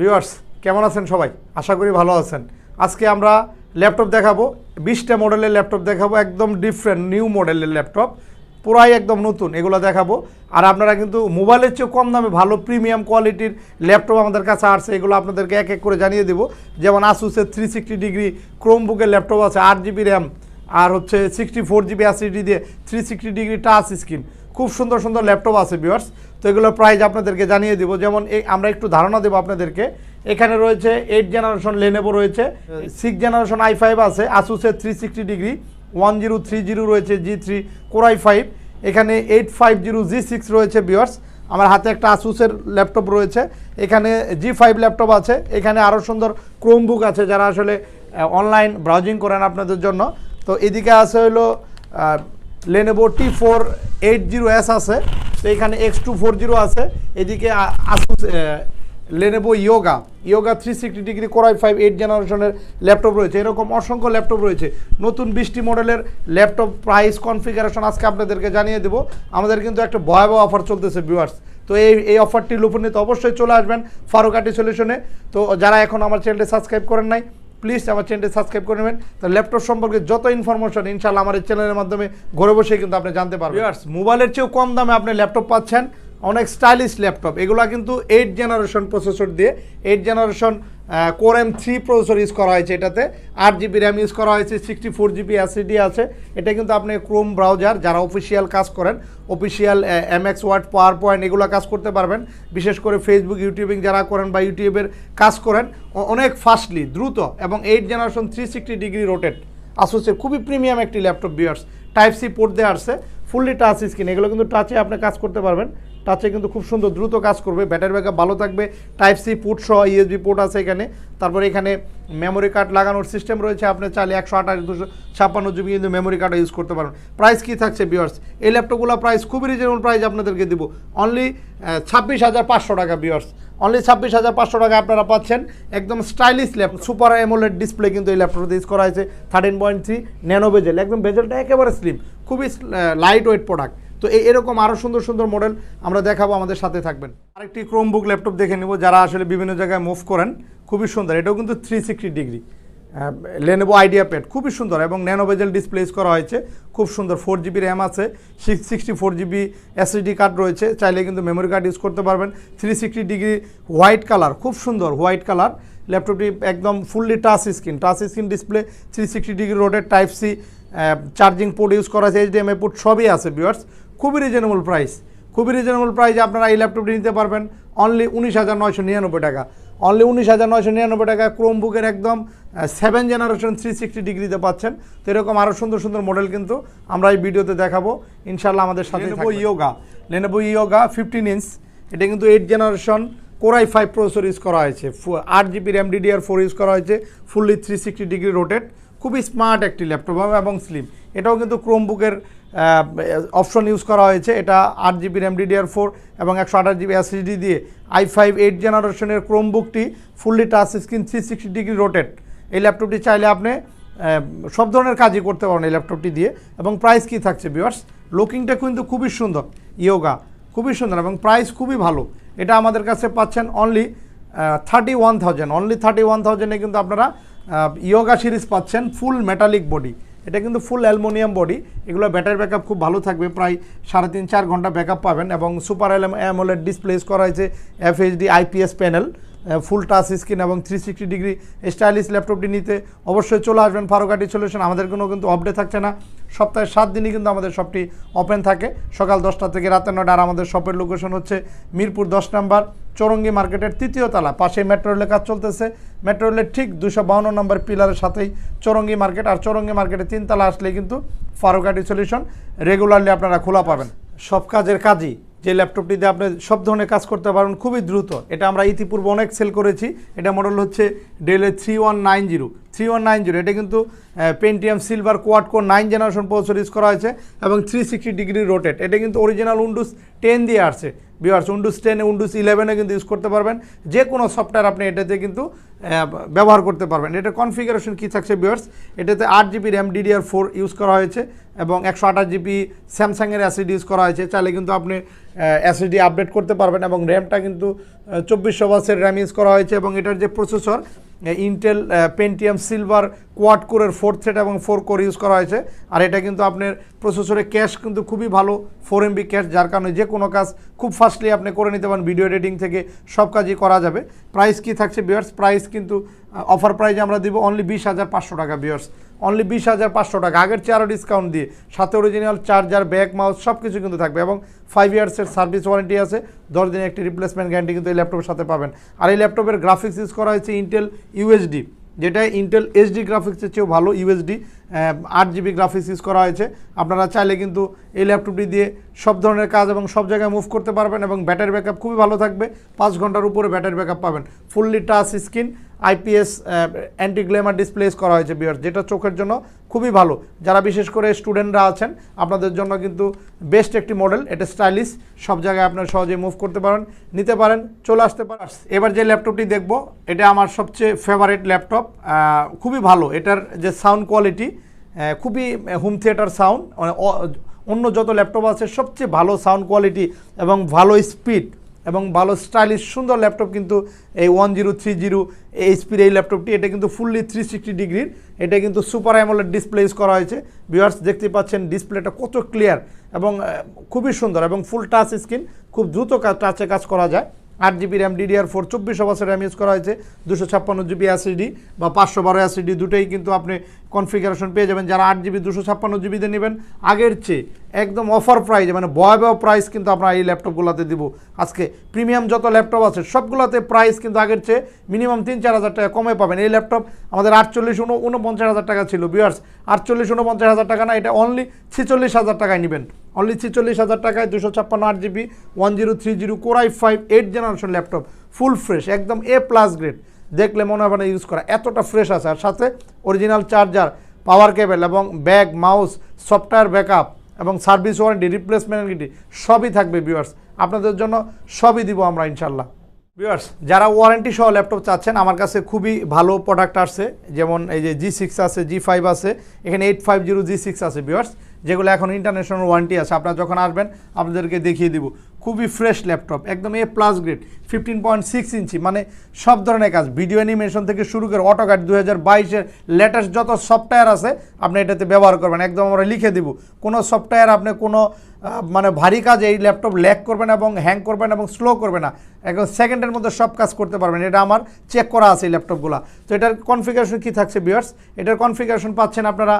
Viewers, কেমন আছেন সবাই? আশা করি ভালো আছেন। আজকে আমরা ল্যাপটপ দেখাবো, বিশটা মডেলের ল্যাপটপ দেখাবো, একদম ডিফারেন্ট নিউ মডেলের ল্যাপটপ, পুরাই একদম নতুন, এগুলো দেখাবো। আর আপনারা কিন্তু মোবাইলের চেয়ে কম দামে ভালো প্রিমিয়াম কোয়ালিটির ল্যাপটপ আমাদের কাছে আসছে, এগুলো আপনাদেরকে এক এক করে জানিয়ে দেবো। যেমন আসুসের থ্রি সিক্সটি ডিগ্রি ক্রোমবুকের ল্যাপটপ আছে, আট জিবি র্যাম আর হচ্ছে সিক্সটি ফোর জিবি অ্যাসিডি দিয়ে three sixty degree touch screen খুব সুন্দর সুন্দর ল্যাপটপ আছে বিয়ার্স তো এগুলোর প্রাইস আপনাদেরকে জানিয়ে দিব। যেমন এই, আমরা একটু ধারণা দেবো আপনাদেরকে। এখানে রয়েছে এইট জেনারেশন লেনেভো রয়েছে সিক্স জেনারেশন আই ফাইভ আছে আসুসের three sixty degree one zero three zero রয়েছে জি থ্রি কোরাই ফাইভ এখানে eight five zero G six রয়েছে বিয়ার্স আমার হাতে একটা আসুসের ল্যাপটপ রয়েছে। এখানে জি ফাইভ ল্যাপটপ আছে। এখানে আরও সুন্দর ক্রোমবুক আছে, যারা আসলে অনলাইন ব্রাউজিং করেন আপনাদের জন্য। তো এদিকে আছে হলো Lenovo T four eight zero S আছে, তো এখানে এক্স টু ফোর জিরো আছে। এদিকে Asus Lenovo Yoga Yoga three sixty degree core i five eight জেনারেশনের ল্যাপটপ রয়েছে। এরকম অসংখ্য ল্যাপটপ রয়েছে। নতুন বিশটি মডেলের ল্যাপটপ প্রাইস কনফিগারেশন আজকে আপনাদেরকে জানিয়ে দেবো। আমাদের কিন্তু একটা ভয়াবহ অফার চলতেছে ভিউয়ার্স তো এই এই অফারটি নিতে অবশ্যই চলে আসবেন ফারুকাটি সলিউশনে তো যারা এখন আমার চ্যানেলটি সাবস্ক্রাইব করেন নাই প্লিজ আমার চ্যানেলটি সাবস্ক্রাইব করে নেবেন। তো ল্যাপটপ সম্পর্কে যত ইনফরমেশন ইনশাল্লাহ আমার এই চ্যানেলের মাধ্যমে ঘরে বসে কিন্তু আপনি জানতে পারবেন। মোবাইলের চেয়েও কম দামে আপনি ল্যাপটপ পাচ্ছেন। অনেক স্টাইলিশ ল্যাপটপ এগুলো কিন্তু এইট জেনারেশন প্রসেসর দিয়ে eight generation core M three processor use করা হয়েছে এটাতে। আট জিবি র্যাম ইউজ করা হয়েছে সিক্সটি ফোর জিবি অ্যাসিডি আছে। এটা কিন্তু আপনি ক্রোম ব্রাউজার যারা অফিসিয়াল কাজ করেন official M X Word PowerPoint এগুলো কাজ করতে পারবেন। বিশেষ করে ফেসবুক ইউটিউবিং যারা করেন বা ইউটিউবের কাজ করেন অনেক ফাস্টলি দ্রুত এবং eight generation three sixty degree rotate আসুসের খুবই প্রিমিয়াম একটি laptop viewers type C port দিয়ে আসছে ফুললি টাচ স্ক্রিন এগুলো কিন্তু টাচে আপনি কাজ করতে পারবেন। টাচে কিন্তু খুব সুন্দর, দ্রুত কাজ করবে, ব্যাটারি ব্যাকআপ ভালো থাকবে, টাইপ সি পোর্ট সহ ইউএসবি পোর্ট আছে এখানে। তারপরে এখানে মেমোরি কার্ড লাগানোর সিস্টেম রয়েছে, আপনি চাইলে একশো আঠাশ, দুশো ছাপ্পান্ন জিবি কিন্তু মেমোরি কার্ড ইউজ করতে পারেন প্রাইস কী থাকছে বিয়ার্স এই ল্যাপটপগুলো প্রাইস খুবই রিজনেবল প্রাইস আপনাদেরকে দিব। অনলি ছাব্বিশ হাজার পাঁচশো টাকা বিয়ার্স অনলি ছাব্বিশ হাজার পাঁচশো টাকা আপনারা পাচ্ছেন। একদম stylish lap super AMOLED display কিন্তু এই ল্যাপটপটা ইউজ করা হয়েছে। Thirteen point three nano bezel একদম বেজেলটা একেবারে স্লিম খুবই লাইট ওয়েট প্রোডাক্ট তো এই এরকম আরও সুন্দর সুন্দর মডেল আমরা দেখাবো, আমাদের সাথে থাকবেন। আরেকটি ক্রোমবুক ল্যাপটপ দেখে নিব, যারা আসলে বিভিন্ন জায়গায় মুভ করেন, খুবই সুন্দর। এটাও কিন্তু three sixty degree Lenovo IdeaPad খুবই সুন্দর এবং ন্যানো বেজেল ডিসপ্লেস করা হয়েছে। খুব সুন্দর ফোর জিবি র্যাম আছে six sixty four GB SSD card রয়েছে। চাইলে কিন্তু মেমোরি কার্ড ইউজ করতে পারবেন। Three sixty degree white colour খুব সুন্দর হোয়াইট কালার ল্যাপটপটি একদম fully touch screen touch screen display three sixty degree রোডের type C charging port use করা আছে এইচডিএমআই পোর্ট সবই আছে ভিউয়ার্স খুবই রিজনেবল প্রাইস খুবই রিজনেবল প্রাইসে আপনারা এই ল্যাপটপটি নিতে পারবেন। অনলি উনিশ হাজার নয়শো নিরানব্বই টাকা। অনলি উনিশ হাজার নয়শো নিরানব্বই টাকা ক্রোমবুকের একদম সেভেন জেনারেশন থ্রি সিক্সটি ডিগ্রিতে পাচ্ছেন। তো এরকম আরও সুন্দর সুন্দর মডেল কিন্তু আমরা এই ভিডিওতে দেখাবো। ইনশাল্লাহ আমাদের সাথে Lenovo Yoga Lenovo Yoga fifteen inch এটা কিন্তু eight generation core i five processor use করা হয়েছে। ফু- আট GB RAM DDR four use করা হয়েছে। Fully three sixty degree rotate খুবই স্মার্ট একটি ল্যাপটপ হবে এবং স্লিম এটাও কিন্তু ক্রোমবুকের অপশন ইউজ করা হয়েছে। এটা আট জিবি র্যাম ডিডিআর ফোর এবং একশো আঠাশ জিবি এসএসডি দিয়ে। আই ফাইভ এইট জেনারেশনের ক্রোমবুকটি fully touch screen three sixty degree rotate এই ল্যাপটপটি চাইলে আপনি সব ধরনের কাজই করতে পারেন এই ল্যাপটপটি দিয়ে। এবং প্রাইস কী থাকছে বিয়ার্স লুকিংটা কিন্তু খুবই সুন্দর ইয়োগা খুবই সুন্দর এবং প্রাইস খুবই ভালো। এটা আমাদের কাছে পাচ্ছেন only thirty one thousand only thirty one থাউজেন্ডে কিন্তু আপনারা ইয়োগা সিরিজ পাচ্ছেন ফুল মেটালিক বডি এটা কিন্তু ফুল অ্যালমোনিয়াম বডি এগুলো ব্যাটারি ব্যাকআপ খুব ভালো থাকবে। প্রায় সাড়ে তিন চার ঘণ্টা ব্যাকআপ পাবেন এবং সুপার অ্যামোলেড ডিসপ্লেস করা হয়েছে FHD IPS panel full touch screen এবং থ্রি সিক্সটি ডিগ্রি স্টাইলিশ ল্যাপটপটি নিতে অবশ্যই চলে আসবেন ফারুকাটি সলিউশন আমাদের কোনো কিন্তু আপডেট থাকছে না। সপ্তাহে সাত দিনই কিন্তু আমাদের শপটি ওপেন থাকে। সকাল দশটা থেকে রাতের নয়টা আর আমাদের শপের লোকেশন হচ্ছে মিরপুর দশ নম্বর, চৌরঙ্গি মার্কেটের তৃতীয় তলা। পাশে মেট্রো রেলের কাজ চলতেছে। মেট্রো রেলের ঠিক দুশো বাউন্ন নম্বর পিলারের সাথেই চৌরঙ্গি মার্কেট। আর চৌরঙ্গি মার্কেটে তিন তিনতলা আসলে কিন্তু ফারুকাটি সলিউশন রেগুলারলি আপনারা খোলা পাবেন। সব কাজের কাজই যে ল্যাপটপটি দিয়ে আপনি সব ধরনের কাজ করতে পারবেন, খুবই দ্রুত। এটা আমরা ইতিপূর্বে অনেক সেল করেছি। এটা মডেল হচ্ছে ডেলের three one nine zero three one nine zero এটা কিন্তু Pentium silver quad core nine generation processor use করা হয়েছে এবং থ্রি সিক্সটি ডিগ্রি রোটেট এটা কিন্তু অরিজিনাল উন্ডুস টেন দিয়ে আসছে। বিয়ার্স উন্ডুস টেনে উন্ডুস ইলেভেনে কিন্তু ইউজ করতে পারবেন। যে কোনো সফটওয়্যার আপনি এটাতে কিন্তু ব্যবহার করতে পারবেন। এটা কনফিগারেশন কী থাকছে বিয়ার্স এটাতে আট GB RAM DDR four use করা হয়েছে এবং একশো আঠাশ জিবি স্যামসাংয়ের অ্যাসিডি ইউজ করা হয়েছে। চাইলে কিন্তু আপনি অ্যাসিডি আপডেট করতে পারবেন এবং র্যামটা কিন্তু চব্বিশশো বাসের র্যাম ইউজ করা হয়েছে এবং এটার যে processor Intel Pentium silver quad কোরের ফোর থ্রেড এবং ফোর কোর ইউজ করা হয়েছে। আর এটা কিন্তু আপনার প্রসেসরে ক্যাশ কিন্তু খুবই ভালো ফোর এমবি ক্যাশ যার কারণে যে কোনো কাজ খুব ফাস্টলি আপনি করে নিতে পারেন। ভিডিও এডিটিং থেকে সব কাজই করা যাবে। প্রাইস কি থাকছে বিয়ার্স প্রাইস কিন্তু অফার প্রাইস আমরা দিব অনলি বিশ হাজার পাঁচশো টাকা বিয়ার্স অনলি বিশ হাজার পাঁচশো টাকা। আগের চেয়ে আরও ডিসকাউন্ট দিয়ে। সাথে অরিজিনাল চার্জার ব্যাক মাউস সব কিছু কিন্তু থাকবে এবং ফাইভ ইয়ার্সের সার্ভিস ওয়ারেন্টি আছে। দশ দিনের একটি রিপ্লেসমেন্ট গ্যারান্টি কিন্তু এই ল্যাপটপের সাথে পাবেন। আর এই ল্যাপটপের গ্রাফিক্স ইউজ করা হয়েছে ইন্টেল ইউএসডি যেটা ইন্টেল এইচডি গ্রাফিক্সের চেয়েও ভালো ইউএসডি আট জিবি গ্রাফিক্স ইউজ করা হয়েছে। আপনারা চাইলে কিন্তু এই ল্যাপটপটি দিয়ে সব ধরনের কাজ এবং সব জায়গায় মুভ করতে পারবেন এবং ব্যাটারি ব্যাকআপ খুবই ভালো থাকবে। পাঁচ ঘণ্টার উপরে ব্যাটারি ব্যাকআপ পাবেন। Fully touch screen IPS anti glare display করা হয়েছে বিয়ার যেটা চোখের জন্য খুবই ভালো। যারা বিশেষ করে স্টুডেন্টরা আছেন, আপনাদের জন্য কিন্তু বেস্ট একটি মডেল এটা স্টাইলিশ সব জায়গায় আপনারা সহজে মুভ করতে পারেন, নিতে পারেন, চলে আসতে পারেন। এবার যে ল্যাপটপটি দেখব, এটা আমার সবচেয়ে ফেভারিট ল্যাপটপ খুবই ভালো। এটার যে সাউন্ড কোয়ালিটি খুবই হোম থিয়েটার সাউন্ড অন্য যত ল্যাপটপ আছে, সবচেয়ে ভালো সাউন্ড কোয়ালিটি এবং ভালো স্পিড এবং ভালো স্টাইলিশ, সুন্দর ল্যাপটপ কিন্তু এই ওয়ান জিরো থ্রি জিরো এইচপির এই ল্যাপটপটি, এটা কিন্তু ফুললি থ্রি সিক্সটি ডিগ্রির এটা কিন্তু সুপার অ্যামোলেড ডিসপ্লে ইউজ করা হয়েছে। ভিউয়ার্স দেখতে পাচ্ছেন ডিসপ্লেটা কত ক্লিয়ার এবং খুবই সুন্দর এবং ফুল টাচ স্ক্রিন খুব দ্রুত টাচে কাজ করা যায়। আট জিবি র্যাম ডিডিআর ফোর চব্বিশশো বছর র্যাম ইউজ করা হয়েছে। দুশো ছাপ্পান্ন জিবি অ্যাসিডি বা পাঁচশো বারো অ্যাসিডি দুটোই কিন্তু আপনি কনফিগারেশন পেয়ে যাবেন। যারা আট জিবি দুশো ছাপ্পান্ন জিবিতে নেবেন, আগের চেয়ে একদম অফার প্রাইস মানে ভয়াবহ প্রাইস কিন্তু আমরা এই ল্যাপটপগুলোতে দিব। আজকে প্রিমিয়াম যত ল্যাপটপ আছে, সবগুলোতে প্রাইস কিন্তু আগের চেয়ে মিনিমাম তিন চার হাজার টাকা কমে পাবেন। এই ল্যাপটপ আমাদের আটচল্লিশ উন, উনপঞ্চাশ হাজার টাকা ছিল। বিয়ার্স আটচল্লিশ, উনপঞ্চাশ হাজার টাকা না, এটা অনলি ছিচল্লিশ হাজার টাকায় নেবেন। অনলি ছিচল্লিশ হাজার টাকায় দুশো ছাপ্পান্ন আট GB one zero three zero core i five eight generation laptop full fresh একদম এ প্লাস গ্রেড দেখলে মনে হবে না ইউজ করা। এতটা ফ্রেশ আছে। আর সাথে অরিজিনাল চার্জার পাওয়ার কেবল এবং ব্যাগ মাউস সফটওয়্যার ব্যাকআপ এবং সার্ভিস ওয়ারেন্টি রিপ্লেসমেন্ট গ্যারান্টি সবই থাকবে ভিউয়ার্স আপনাদের জন্য সবই দিব আমরা ইনশাল্লাহ। ভিউয়ার্স যারা ওয়ারেন্টি সহ ল্যাপটপ চাচ্ছেন, আমার কাছে খুবই ভালো প্রোডাক্ট আসছে। যেমন এই যে জি সিক্স আছে জি ফাইভ আছে, এখানে eight five zero G six আছে ভিউয়ার্স যেগুলো এখন ইন্টারন্যাশনাল ওয়ারেন্টি আছে, আপনারা যখন আসবেন, আপনাদেরকে দেখিয়ে দিব। খুবই ফ্রেশ ল্যাপটপ একদম A plus grade fifteen point six inch মানে সব ধরনের কাজ। ভিডিও অ্যানিমেশন থেকে শুরু করে অটোকাট দু হাজার বাইশের লেটেস্ট যত সফটওয়্যার আছে, আপনি এটাতে ব্যবহার করবেন। একদম আমরা লিখে দিব। কোনো সফটওয়্যার আপনি কোনো মানে ভারী কাজে এই ল্যাপটপ ল্যাক করবে না এবং হ্যাং করবে না এবং স্লো করবে না। একদম সেকেন্ডের মধ্যে সব কাজ করতে পারবেন। এটা আমার চেক করা আছে এই ল্যাপটপগুলো তো এটার কনফিগারেশন কী থাকছে বিয়ার্স এটার কনফিগারেশন পাচ্ছেন আপনারা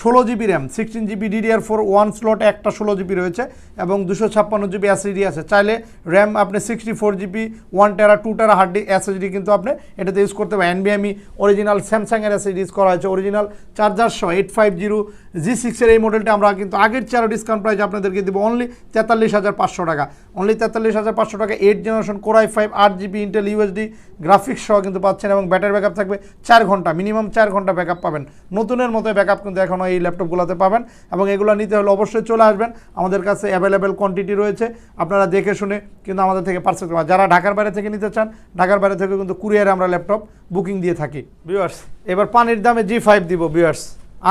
ষোলো GB RAM sixteen GB DDR four one slot একটা ষোলো জিবি রয়েছে এবং দুশো ছাপ্পান্ন জিবি এসএসডি আছে। চাইলে র্যাম আপনি sixty four GB one tera two tera hard SSD কিন্তু আপনি এটাতে ইউজ করতে পারেন। এনবিএমই অরিজিনাল স্যামসাংয়ের এসএসডি ইউজ করা হয়েছে। অরিজিনাল চার্জার সহ এইট ফাইভ জিরো জি সিক্সের এই মডেলটা আমরা কিন্তু আগের চেয়ারও ডিসকাউন্ট প্রাইস আপনাদেরকে দেবো অনলি তেতাল্লিশ হাজার পাঁচশো টাকা। অনলি তেতাল্লিশ হাজার পাঁচশো টাকা eight generation core i five আট জিবি ইন্টেল ইউএসডি গ্রাফিক্স সহ কিন্তু পাচ্ছেন এবং ব্যাটারি ব্যাকআপ থাকবে চার ঘণ্টা মিনিমাম চার ঘণ্টা ব্যাকআপ পাবেন। নতুনের মতো ব্যাকআপ কিন্তু এখনও এই ল্যাপটপগুলোতে পাবেন এবং এগুলো নিতে হলে অবশ্যই চলে আসবেন। আমাদের কাছে অ্যাভেলেবেল কোয়ান্টিটি রয়েছে। আপনারা দেখে শুনে কিন্তু আমাদের থেকে পার্সেল করবেন। যারা ঢাকার বাইরে থেকে নিতে চান ঢাকার বাইরে থেকে কিন্তু কুরিয়ারে আমরা ল্যাপটপ বুকিং দিয়ে থাকি। ভিউয়ার্স এবার পানির দামে জি ফাইভ দিব ভিউয়ার্স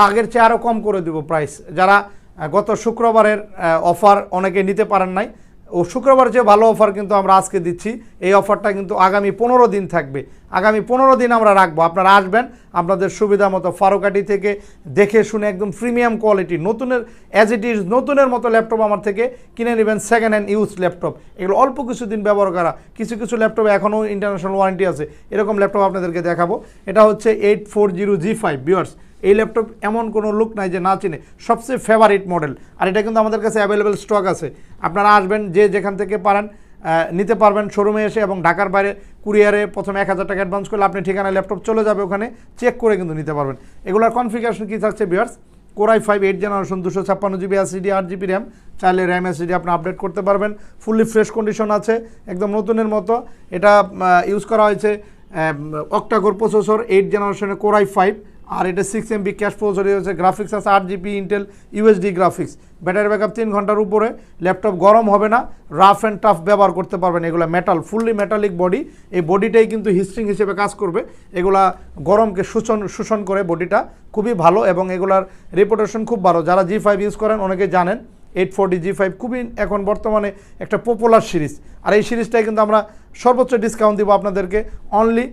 আগের চেয়ে আরও কম করে দিব প্রাইস যারা গত শুক্রবারের অফার অনেকে নিতে পারেন নাই ও শুক্রবার যে ভালো অফার কিন্তু আমরা আজকে দিচ্ছি, এই অফারটা কিন্তু আগামী পনেরো দিন থাকবে। আগামী পনেরো দিন আমরা রাখব। আপনারা আসবেন, আপনাদের সুবিধা মতো ফারুকাটি থেকে দেখে শুনে একদম প্রিমিয়াম কোয়ালিটি, নতুনের অ্যাজ ইট ইজ নতুনের মতো ল্যাপটপ আমার থেকে কিনে নেবেন সেকেন্ড হ্যান্ড ইউজ ল্যাপটপ। এগুলো অল্প কিছুদিন ব্যবহার করা, কিছু কিছু ল্যাপটপে এখনও ইন্টারন্যাশনাল ওয়ারেন্টি আছে, এরকম ল্যাপটপ আপনাদেরকে দেখাবো। এটা হচ্ছে eight four zero G five viewers এই ল্যাপটপ এমন কোনো লুক নাই যে না চিনে। সবচেয়ে ফেভারিট মডেল আর এটা কিন্তু আমাদের কাছে অ্যাভেলেবেল স্টক আছে। আপনারা আসবেন, যে যেখান থেকে পারেন নিতে পারবেন শোরুমে এসে এবং ঢাকার বাইরে কুরিয়ারে প্রথমে এক হাজার টাকা অ্যাডভান্স করলে আপনি ঠিকানায় ল্যাপটপ চলে যাবে ওখানে চেক করে কিন্তু নিতে পারবেন। এগুলোর কনফিগারেশন কী থাকছে viewers core i five eight generation দুশো ছাপ্পান্ন জিবি এসিডি আট জিবি র্যাম চাইলে র্যাম এসিডি আপনি আপডেট করতে পারবেন। ফুললি ফ্রেশ কন্ডিশন আছে, একদম নতুনের মতো। এটা ইউজ করা হয়েছে অক্টাগোর প্রসেসর এইট জেনারেশনের কোরাই ফাইভ আর এটা সিক্স এমবি ক্যাশ প্রসেসর রয়েছে গ্রাফিক্স আছে, আট GB Intel UHD graphics battery backup তিন ঘণ্টার উপরে ল্যাপটপ গরম হবে না রাফ অ্যান্ড টাফ ব্যবহার করতে পারবেন। এগুলো মেটাল ফুললি মেটালিক বডি এই বডিটাই কিন্তু হিস্ট্রিং হিসেবে কাজ করবে। এগুলা গরমকে শোষণ শোষণ করে বডিটা খুবই ভালো এবং এগুলার রেপুটেশন খুব ভালো। যারা জি ফাইভ ইউজ করেন অনেকে জানেন এইট ফোরটি জি ফাইভ খুবই এখন বর্তমানে একটা পপুলার সিরিজ আর এই সিরিজটাই কিন্তু আমরা সর্বোচ্চ ডিসকাউন্ট দিব আপনাদেরকে অনলি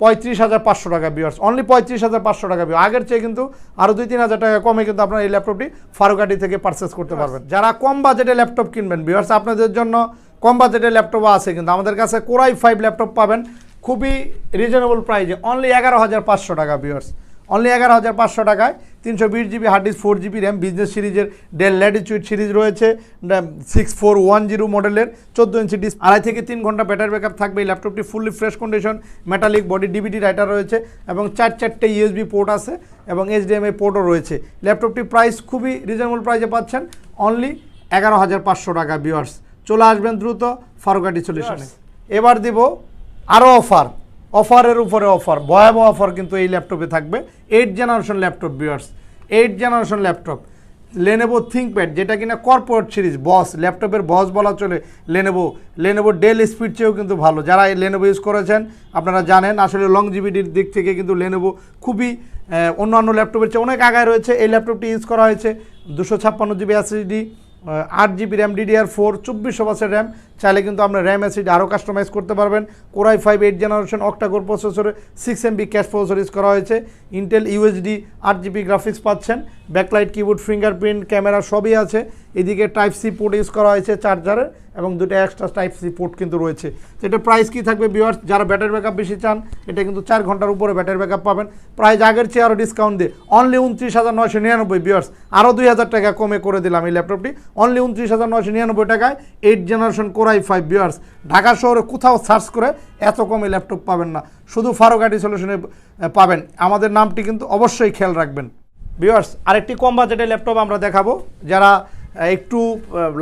পঁয়ত্রিশ হাজার পাঁচশো টাকা বিয়ার্স অনলি পঁয়ত্রিশ হাজার পাঁচশো টাকা বিয়ার আগের চেয়ে কিন্তু আরও দুই তিন হাজার টাকা কমে কিন্তু আপনার এই ল্যাপটপটি ফারুকাটি থেকে পারচেস করতে পারবেন। যারা কম বাজেটে ল্যাপটপ কিনবেন বিয়ার্স আপনাদের জন্য কম বাজেটের ল্যাপটপও আছে কিন্তু আমাদের কাছে কোরাই ফাইভ ল্যাপটপ পাবেন খুবই রিজনেবল প্রাইজে অনলি এগারো হাজার পাঁচশো টাকা বিয়ার্স অনলি এগারো হাজার পাঁচশো টাকায়। তিনশো বিশ GB hard disk four GB RAM business সিরিজের ডেল ল্যাটিচিউড সিরিজ রয়েছে। সিক্স ফোর ওয়ান জিরো মডেলের চোদ্দ ইঞ্চি ডিস আড়াই থেকে তিন ঘণ্টা ব্যাটারি ব্যাকআপ থাকবে। এই ল্যাপটপটি fully fresh condition metallic body DVD writer রয়েছে এবং চার চারটে ইউএসবি পোর্ট আছে এবং এইচডিএমআই পোর্টও রয়েছে। ল্যাপটপটি প্রাইস খুবই রিজনেবল প্রাইসে পাচ্ছেন। অনলি এগারো হাজার পাঁচশো টাকা ভিউয়ার্স চলে আসবেন দ্রুত ফারুকাটি সলিউশনে এবার দিব আরও অফার অফারের উপরে অফার, ভয়াবহ অফার কিন্তু এই ল্যাপটপে থাকবে। Eight generation laptop viewers eight generation laptop Lenovo ThinkPad যেটা কিনা কর্পোরেট সিরিজ বস ল্যাপটপের বস বলা চলে লেনেভো লেনেভো ডেল স্পিড চেয়েও কিন্তু ভালো। যারা এই লেনেভো ইউজ করেছেন, আপনারা জানেন, আসলে লং জিবিটির দিক থেকে কিন্তু লেনেভো খুবই অন্যান্য ল্যাপটপের চেয়ে অনেক আগায় রয়েছে। এই ল্যাপটপটি ইউজ করা হয়েছে দুশো ছাপ্পান্ন জিবি এসএসডি আট জিবি র্যাম ডিডিআর ফোর চব্বিশশো বাসের র্যাম চাইলে কিন্তু আপনার র্যাম অ্যাসিড আরও কাস্টমাইজ করতে পারবেন। Core i five eight generation octacore প্রসেসরে six MB cache processor use করা হয়েছে। ইন্টেল ইউএসডি আট জিবি গ্রাফিক্স পাচ্ছেন। ব্যাকলাইট কিবোর্ড ফিঙ্গারপ্রিন্ট ক্যামেরা সবই আছে। এদিকে টাইপ সি পোর্ট ইউজ করা হয়েছে চার্জারের এবং দুটো এক্সট্রা টাইপ সি পোর্ট কিন্তু রয়েছে। তো এটা প্রাইস কী থাকবে ভিউয়ার্স যারা ব্যাটারি ব্যাকআপ বেশি চান, এটা কিন্তু চার ঘণ্টার উপরে ব্যাটারি ব্যাকআপ পাবেন। প্রাইস আগের চেয়ে আরও ডিসকাউন্ট দিয়ে অনলি উনত্রিশ হাজার নয়শো নিরানব্বই ভিউয়ার্স আরও দুই হাজার টাকা কমে করে দিলাম এই ল্যাপটপটি অনলি উনত্রিশ হাজার নয়শো নিরানব্বই টাকায় eight generation core i five viewers Dhaka শহরে কোথাও সার্চ করে এত কমে ল্যাপটপ পাবেন না। শুধু ফারুকাটি সলিউশনে পাবেন। আমাদের নামটি কিন্তু অবশ্যই খেয়াল রাখবেন। ভিউয়ার্স আরেকটি কম বাজেটের ল্যাপটপ আমরা দেখাবো। যারা একটু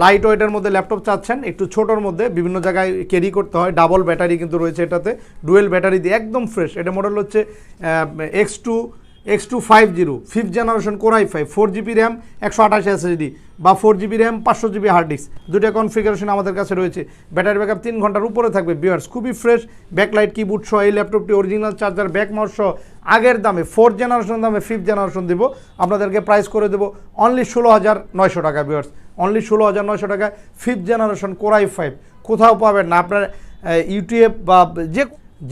লাইট ওয়েটের মধ্যে ল্যাপটপ চাচ্ছেন, একটু ছোটোর মধ্যে বিভিন্ন জায়গায় ক্যারি করতে হয়। ডাবল ব্যাটারি কিন্তু রয়েছে এটাতে। ডুয়েল ব্যাটারি দিয়ে একদম ফ্রেশ এটা মডেল হচ্ছে X two X two five zero fifth generation core i five four GB RAM একশো আঠাশ এসএসডি বা ফোর জিবি র্যাম পাঁচশো জিবি হার্ড ডিস্ক দুটো কনফিগারেশন আমাদের কাছে রয়েছে। ব্যাটারি ব্যাকআপ তিন ঘণ্টার উপরে থাকবে বিয়ার্স খুবই ফ্রেশ ব্যাকলাইট কিবোর্ড সহ এই ল্যাপটপটি অরিজিনাল চার্জার ব্যাক মাউস সহ। আগের দামে ফোর্থ জেনারেশন দামে ফিফথ জেনারেশন দিব। আপনাদেরকে প্রাইস করে দেবো অনলি ষোলো হাজার নয়শো টাকা বিয়ার্স অনলি ষোলো হাজার নয়শো টাকা ফিফথ জেনারেশন কোরাই ফাইভ কোথাও পাবেন না। আপনার ইউটিউব বা যে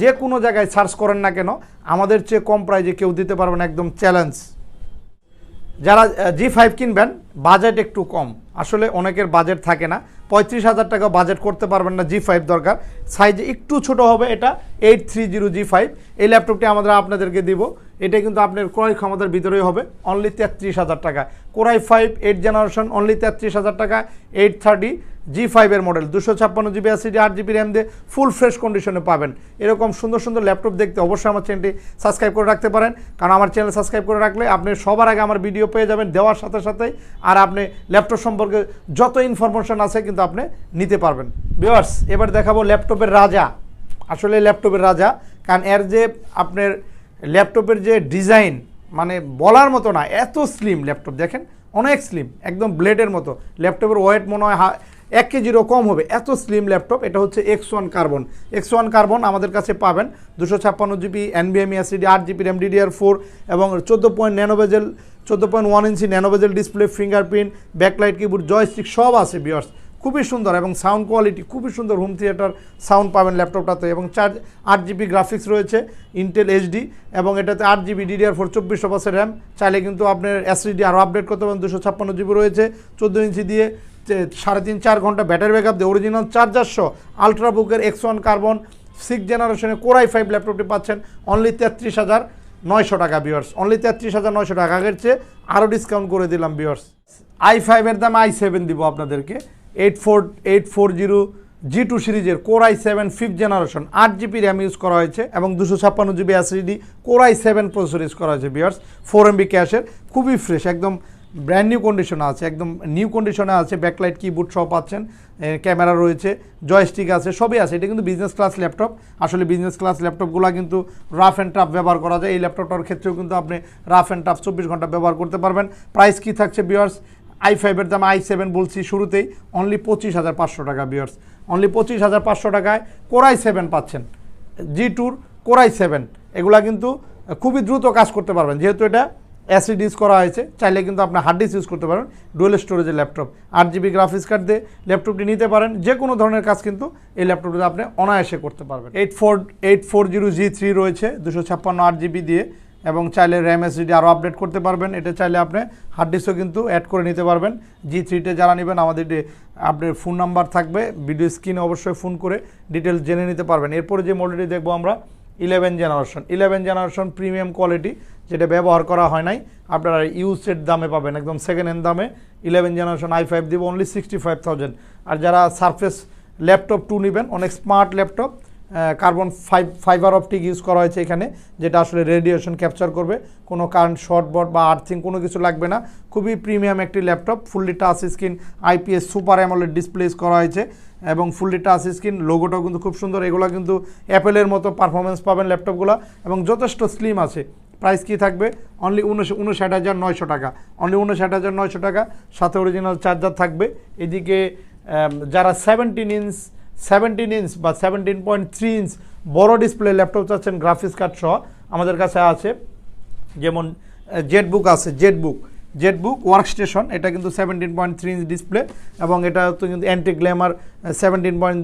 যে কোনো জায়গায় সার্চ করেন না কেন, আমাদের চেয়ে কম প্রাইজে কেউ দিতে পারবেন একদম চ্যালেঞ্জ। যারা জি ফাইভ কিনবেন বাজেট একটু কম। আসলে অনেকের বাজেট থাকে না। পঁয়ত্রিশ হাজার টাকা বাজেট করতে পারবেন না জি ফাইভ দরকার। সাইজে একটু ছোট হবে এটা eight three zero G five এই ল্যাপটপটি আমরা আপনাদেরকে দিব। এটা কিন্তু আপনার ক্রয় ক্ষমতার ভিতরেই হবে। অনলি তেত্রিশ হাজার টাকা। Core i five eight generation only তেত্রিশ হাজার টাকা এইট থার্টি জি ফাইভের মডেল দুশো ছাপ্পান্ন জিবি এসিডি আট জিবি র্যাম দিয়ে ফুল ফ্রেশ কন্ডিশনে পাবেন। এরকম সুন্দর সুন্দর ল্যাপটপ দেখতে অবশ্যই আমার চ্যানেলটি সাবস্ক্রাইব করে রাখতে পারেন। কারণ আমার চ্যানেল সাবস্ক্রাইব করে রাখলে আপনি সবার আগে আমার ভিডিও পেয়ে যাবেন, দেওয়ার সাথে সাথেই। আর আপনি ল্যাপটপ সম্পর্কে যত ইনফরমেশন আছে কিন্তু আপনি নিতে পারবেন। ভিউয়ার্স এবার দেখাবো ল্যাপটপের রাজা। আসলে ল্যাপটপের রাজা, কারণ এর যে আপনার ল্যাপটপের যে ডিজাইন মানে বলার মতো না, এত স্লিম ল্যাপটপ দেখেন? অনেক স্লিম একদম ব্লেডের মতো। ল্যাপটপের ওয়েট মনে হয় এক কেজিরও কম হবে। এত স্লিম ল্যাপটপ এটা হচ্ছে X one carbon X one carbon আমাদের কাছে পাবেন দুশো ছাপ্পান্ন জিবি এনবিএমই এসিডি আট জিবি র্যাম ডিডিআর ফোর এবং চোদ্দ পয়েন্ট ন্যানোভেজেল চোদ্দ point one inch nano bezel display fingerprint backlight keyboard joystick সব আছে বিয়ার্স খুবই সুন্দর এবং সাউন্ড কোয়ালিটি খুবই সুন্দর হোম থিয়েটার সাউন্ড পাবেন ল্যাপটপটাতে এবং চার, আট জিবি গ্রাফিক্স রয়েছে ইন্টেল এইচডি এবং এটাতে আট জিবি ডিডিআর ফোর চব্বিশশো পাঁচের র্যাম চাইলে কিন্তু আপনার এসএসডি আরও আপডেট করতে পারেন, দুশো ছাপ্পান্ন জিবি রয়েছে, চোদ্দ ইঞ্চি দিয়ে সাড়ে তিন, চার ঘণ্টা ব্যাটারি ব্যাকআপ দিয়ে অরিজিনাল চার্জার সহ আলট্রা বুকের এক্স ওয়ান কার্বন সিক্স জেনারেশনে কোরাই ফাইভ ল্যাপটপটি পাচ্ছেন অনলি তেত্রিশ হাজার নয়শো টাকা বিয়ার্স অনলি তেত্রিশ হাজার নয়শো টাকা। আগের চেয়ে আরও ডিসকাউন্ট করে দিলাম বিয়ার্স আই ফাইভের দাম আই সেভেন দিব আপনাদেরকে। Eight four eight four zero G two সিরিজের core i seven fifth generation আট জিবি র্যাম ইউজ করা হয়েছে এবং দুশো ছাপ্পান্ন GB SSD core i seven processor use করা হয়েছে বিয়ার্স ফোর এমবি ক্যাশের খুবই ফ্রেশ একদম ব্র্যান্ড নিউ কন্ডিশনে আছে, একদম নিউ কন্ডিশনে আছে ব্যাকলাইট কিবোর্ড সব পাচ্ছেন ক্যামেরা রয়েছে জয়স্টিক আছে, সবই আছে, এটা কিন্তু বিজনেস ক্লাস ল্যাপটপ আসলে বিজনেস ক্লাস ল্যাপটপগুলো কিন্তু রাফ অ্যান্ড টাফ ব্যবহার করা যায়, এই ল্যাপটপটার ক্ষেত্রেও কিন্তু আপনি রাফ অ্যান্ড টাফ চব্বিশ ঘণ্টা ব্যবহার করতে পারবেন প্রাইস কি থাকছে বিয়ার্স আই ফাইভের দাম আই সেভেন বলছি শুরুতেই অনলি পঁচিশ হাজার পাঁচশো টাকা বিয়ার্স অনলি পঁচিশ হাজার পাঁচশো টাকায় কোরাই সেভেন পাচ্ছেন জি টুর কোরাই সেভেন এগুলা কিন্তু খুবই দ্রুত কাজ করতে পারবেন, যেহেতু এটা অ্যাসিড ইউজ করা হয়েছে, চাইলে কিন্তু আপনি হার্ড ডিস্ক ইউজ করতে পারেন ডুয়েল স্টোরেজের ল্যাপটপ আট জিবি গ্রাফিক্স কার্ড দিয়ে ল্যাপটপটি নিতে পারেন, যে কোনো ধরনের কাজ কিন্তু এই ল্যাপটপটিতে আপনি অনায়াসে করতে পারবেন। Eight four eight four zero G three রয়েছে, দুশো ছাপ্পান্ন আট জিবি দিয়ে, এবং চাইলে র্যাম এসডিডি আরও আপডেট করতে পারবেন। এটা চাইলে আপনি হার্ড ডিস্কও কিন্তু অ্যাড করে নিতে পারবেন। জি থ্রিতে যারা নেবেন, আমাদের আপনার ফোন নাম্বার থাকবে ভিডিও স্ক্রিনে অবশ্যই ফোন করে ডিটেলস জেনে নিতে পারবেন। এরপরে যে মডেলটি দেখব আমরা eleven generation eleven generation premium quality যেটা ব্যবহার করা হয় নাই, আপনারা ইউজের দামে পাবেন, একদম সেকেন্ড হ্যান্ড দামে। ইলেভেন জেনারেশন আই ফাইভ দিব অনলি সিক্সটি ফাইভ থাউজেন্ড আর যারা সারফেস ল্যাপটপ টু নেবেন, অনেক smart laptop carbon five fibre optic use করা হয়েছে এখানে, যেটা আসলে রেডিয়েশন ক্যাপচার করবে। কোনো কারেন্ট শর্ট বট বা আর্থিং কোনো কিছু লাগবে না। খুবই প্রিমিয়াম একটি laptop fully touch screen IPS super AMOLED displays করা হয়েছে। এবং ফুললি টাচ স্ক্রিন লোগোটাও কিন্তু খুব সুন্দর। এগুলো কিন্তু অ্যাপেলের মতো পারফরমেন্স পাবেন ল্যাপটপগুলো এবং যথেষ্ট স্লিম আছে। প্রাইস কী থাকবে? অনলি উনষাট হাজার নয়শো টাকা। অনলি উনষাট হাজার নয়শো টাকা। সাথে অরিজিনাল চার্জার থাকবে। এদিকে যারা সেভেন্টিন ইঞ্চ সেভেন্টিন ইঞ্চ বা সেভেন্টিন পয়েন্ট থ্রি ইঞ্চ বড় ডিসপ্লে ল্যাপটপ চাচ্ছেন গ্রাফিক্স কার্ড সহ, আমাদের কাছে আছে। যেমন জেট বুক আছে জেট বুক জেট বুক ওয়ার্ক স্টেশন এটা কিন্তু seventeen point three inch display এবং এটা তো কিন্তু anti glamour seventeen point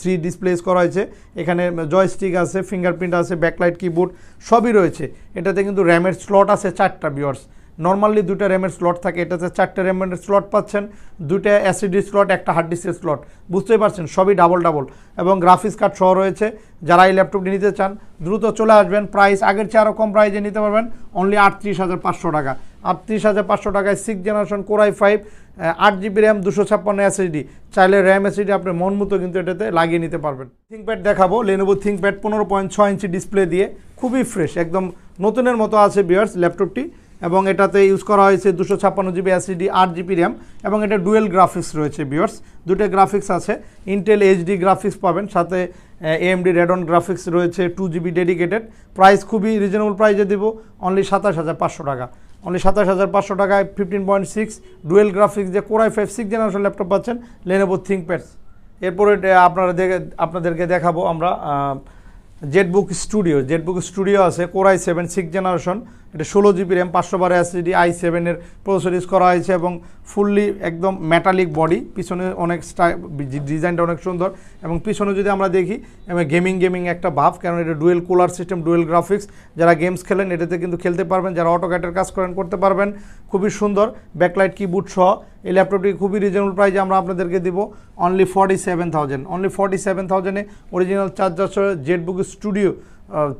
three displays করা হয়েছে। এখানে জয়স্টিক আছে ফিঙ্গারপ্রিন্ট আছে ব্যাকলাইট কিবোর্ড সবই রয়েছে। এটাতে কিন্তু র্যামের স্লট আছে চারটা বিয়ার্স নর্মালি দুটো র্যামের স্লট থাকে এটাতে চারটে র্যামের স্লট পাচ্ছেন দুটো অ্যাসিডি স্লট একটা হার্ড ডিস্কের স্লট বুঝতেই পারছেন, সবই ডাবল ডাবল এবং গ্রাফিক্স কার্ড সহ রয়েছে, যারা এই ল্যাপটপটি নিতে চান, দ্রুত চলে আসবেন। প্রাইস আগের চেয়ে আরও কম প্রাইজে নিতে পারবেন অনলি আটত্রিশ হাজার পাঁচশো টাকা। আটত্রিশ হাজার পাঁচশো টাকায় six generation core i five আট জিবি র্যাম দুশো ছাপ্পান্ন এসএসডি চাইলে র্যাম এসএসডি আপনি মন মতো কিন্তু এটাতে লাগিয়ে নিতে পারবেন। থিঙ্কপ্যাড দেখাবো লেনোভো থিঙ্কপ্যাড পনেরো পয়েন্ট ছয় ইঞ্চি ডিসপ্লে দিয়ে। খুবই ফ্রেশ একদম নতুনের মতো আছে বিয়ার্স ল্যাপটপটি এবং এটাতে ইউজ করা হয়েছে দুশো ছাপ্পান্ন জিবি এসএসডি আট জিবি র্যাম এবং এটা ডুয়েল গ্রাফিক্স রয়েছে বিয়ার্স দুটো গ্রাফিক্স আছে। ইন্টেল এইচডি গ্রাফিক্স পাবেন, সাথে এএমডি রেডন গ্রাফিক্স রয়েছে টু জিবি ডেডিকেটেড প্রাইস খুবই রিজনেবল প্রাইসে দেবো অনলি সাতাশ হাজার পাঁচশো টাকা। অনলি সাতাশ হাজার পাঁচশো টাকায় fifteen point six dual graphics যে core i five six generation laptop পাচ্ছেন লেনোভো থিঙ্কপ্যাডস এরপরে আপনারা দেখে, আপনাদেরকে দেখাবো আমরা জেটবুক স্টুডিও জেটবুক স্টুডিও আছে core i seven six generation এটা ষোলো জিবি র্যাম, পাঁচশো বারো এসএসডি আই সেভেনের প্রসেসর ইউজ করা হয়েছে এবং ফুললি একদম মেটালিক বডি পিছনে অনেক ডিজাইনটা অনেক সুন্দর এবং পিছনে যদি আমরা দেখি গেমিং গেমিং একটা ভাব কারণ এটা dual cooler system dual graphics যারা গেমস খেলেন, এটাতে কিন্তু খেলতে পারবেন, যারা অটোক্যাটের কাজ করেন, করতে পারবেন। খুবই সুন্দর। ব্যাকলাইট কিবোর্ড সহ এই ল্যাপটপটি খুবই রিজনেবল প্রাইসে আমরা আপনাদেরকে দিব। Only forty seven thousand only forty seven থাউজেন্ডে original charger সহ ZBook studio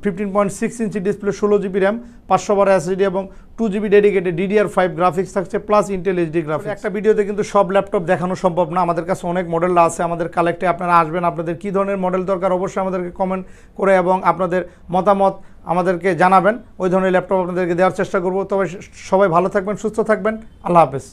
fifteen point six inch display ষোলো জিবি র্যাম পাঁচশো বারো এসএসডি এবং two GB dedicated DDR five graphics থাকছে প্লাস ইন্টেল এইচডি গ্রাফিক্স একটা ভিডিওতে কিন্তু সব ল্যাপটপ দেখানো সম্ভব না। আমাদের কাছে অনেক মডেল আছে, আমাদের কালেক্টে আপনারা আসবেন, আপনাদের কী ধরনের মডেল দরকার অবশ্যই আমাদেরকে কমেন্ট করে এবং আপনাদের মতামত আমাদেরকে জানাবেন। ওই ধরনের ল্যাপটপ আপনাদেরকে দেওয়ার চেষ্টা করব। তবে সবাই ভালো থাকবেন, সুস্থ থাকবেন। আল্লাহ হাফেজ।